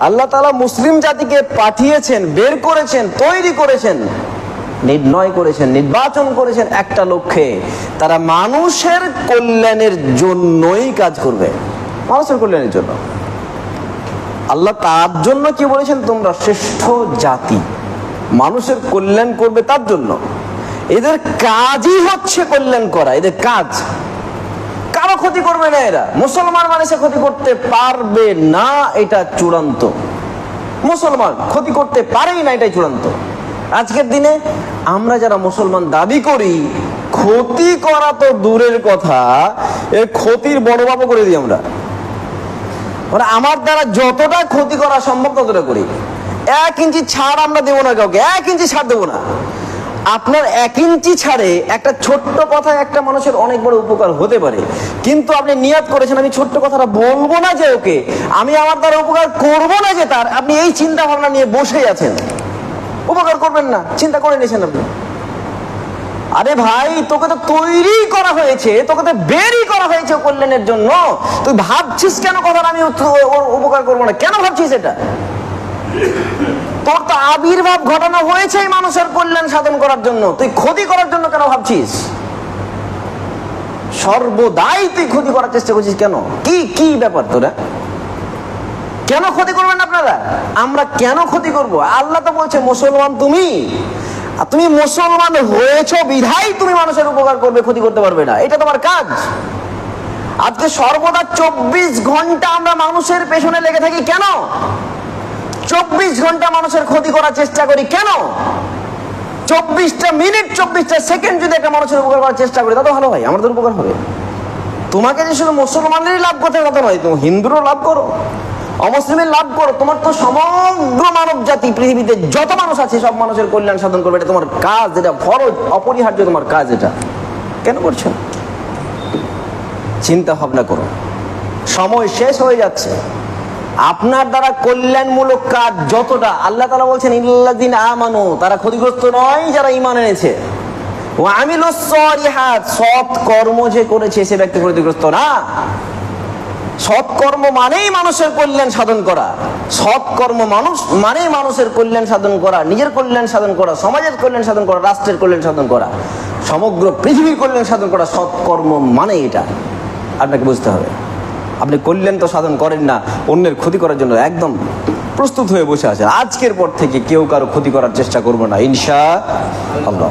আল্লাহ তালা মুসলিম জাতিকে পাঠিয়েছেন, বের করেছেন, তৈরি করেছেন, নির্ণয় করেছেন, নির্বাচন করেছেন একটা লক্ষ্যে। তারা মানুষের কল্যাণের জন্যই কাজ করবে। মানুষের কল্যাণের জন্য। আল্লাহ তার জন্য কি বলেছেন? তোমরা শ্রেষ্ঠ জাতি। মানুষের কল্যাণ করবে তার জন্য। এদের কাজই হচ্ছে কল্যাণ করা, এদের কাজ। কারও ক্ষতি করবে না এরা। মুসলমান মানুষে ক্ষতি করতে পারবে না, এটা চূড়ান্ত। মুসলমান ক্ষতি করতে পারেই না, এটাই চূড়ান্ত। আজকের দিনে আমরা যারা মুসলমান দাবি করি, ক্ষতি করা তো দূরের কথা এর ক্ষতির বড় বাবু করে দিই আমরা। মানে আমার দ্বারা যতটা ক্ষতি করা সম্ভব ততটা করি। এক ইঞ্চি ছাড় আমরা দেবো না কাউকে, এক ইঞ্চি ছাড় দেবো না। আপনার এক ইঞ্চি ছাড়ে একটা ছোট্ট কথায় একটা মানুষের অনেক বড় উপকার হতে পারে। কিন্তু আপনি নিয়াত করেছেন, আমি ছোট্ট কথাটা বলব না যে ওকে। আমি আমার দ্বারা উপকার করব না যে তার। আপনি এই চিন্তা ভাবনা নিয়ে বসে আছেন। উপকার করবেন না, চিন্তা করে নিয়েছেন আপনি। আরে ভাই, তোকে তো তৈরি করা হয়েছে, তোকে তো বেরই করা হয়েছে কল্যাণের জন্য। তুই ভাবছিস কেন কথা আমি উপকার করব না। কেন ভাবছিস এটা? তোর তো আবির্ভাব ঘটানো হয়েছে মানুষের কল্যাণ সাধন করার জন্য। তুই ক্ষতি করার জন্য কেন ভাবছিস? সর্বদাই তুই ক্ষতি করার চেষ্টা করছিস কেন? কি কি ব্যাপার তোরা? কেন ক্ষতি করবেন আপনারা? আমরা কেন ক্ষতি করব? আল্লাহ তো বলছে, মুসলমান তুমি। আর তুমি মুসলমান হয়েছো বিধাই তুমি মানুষের উপকার করবে, ক্ষতি করতে পারবে না। এটা তোমার কাজ। আজকে সর্বদা চব্বিশ ঘণ্টা আমরা মানুষের পেছনে লেগে থাকি কেন? চব্বিশ ঘণ্টা মানুষের ক্ষতি করার চেষ্টা করি। কেন? চব্বিশটা মিনিট, চব্বিশটা সেকেন্ড যদি একটা মানুষের উপকার করার চেষ্টা করি তাতে ভালো হয়, আমাদের উপকার হবে। তোমাকে যে শুধু মুসলমানেরই লাভ করতে তা নয়, তুমি হিন্দুরও লাভ করো, অমুসলিমের লাভ করো। তোমার তো সমগ্র মানব জাতি পৃথিবীতে যত মানুষ আছে, সব মানুষের কল্যাণ সাধন করবে, এটা তোমার কাজ, এটা ফরজ, অপরিহার্য তোমার কাজ এটা। কেন করছ? চিন্তা ভাবনা করো। সময় শেষ হয়ে যাচ্ছে। আপনার দ্বারা কল্যাণমূলক কাজ যতটা, আল্লাহ তালা বলছেন ইল্লাদিন আমানু তারা ক্ষতিগ্রস্ত নয়, যারা ইমান এনেছে। ও আমিল সৎ কর্ম যে করেছে, সে ব্যক্তি ক্ষতিগ্রস্ত না। সৎকর্ম মানেই মানুষের কল্যাণ সাধন করা। সৎকর্ম মানুষ মানেই মানুষের কল্যাণ সাধন করা, নিজের কল্যাণ সাধন করা, সমাজের কল্যাণ সাধন করা, রাষ্ট্রের কল্যাণ সাধন করা, সমগ্র পৃথিবীর কল্যাণ সাধন করা সৎকর্ম মানে এটা। আপনাকে বুঝতে হবে। আপনি কল্যাণ তো সাধন, করেন না, অন্যের ক্ষতি করার জন্য একদম প্রস্তুত হয়ে বসে আছেন। আজকের পর থেকে কেউ কারও ক্ষতি করার চেষ্টা করব না, ইনশা আল্লাহ।